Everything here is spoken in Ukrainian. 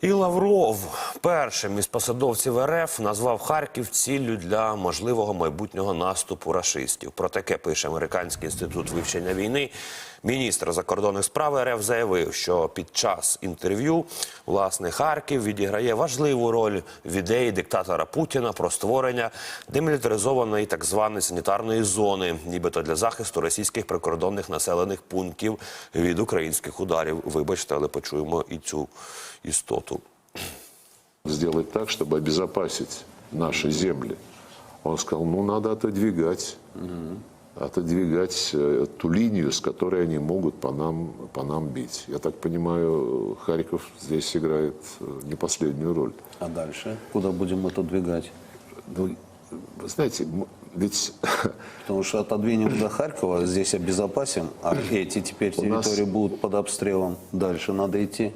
І Лавров першим із посадовців РФ назвав Харків ціллю для можливого майбутнього наступу рашистів. Про таке пише Американський інститут вивчення війни. Міністр закордонних справ РФ заявив, що під час інтерв'ю власне Харків відіграє важливу роль в ідеї диктатора Путіна про створення демілітаризованої так званої санітарної зони, нібито для захисту російських прикордонних населених пунктів від українських ударів. Вибачте, але почуємо і цю істоту. Сделать так, чтобы обезопасить наши земли. Он сказал, ну надо отодвигать, отодвигать э, ту линию, с которой они могут по нам, по нам бить. Я так понимаю, Харьков здесь играет э, не последнюю роль. А дальше? Куда будем это двигать? Ну, вы знаете, ведь Потому что отодвинем до Харькова, здесь обезопасим, а эти теперь У нас- территории будут под обстрелом. Дальше надо идти.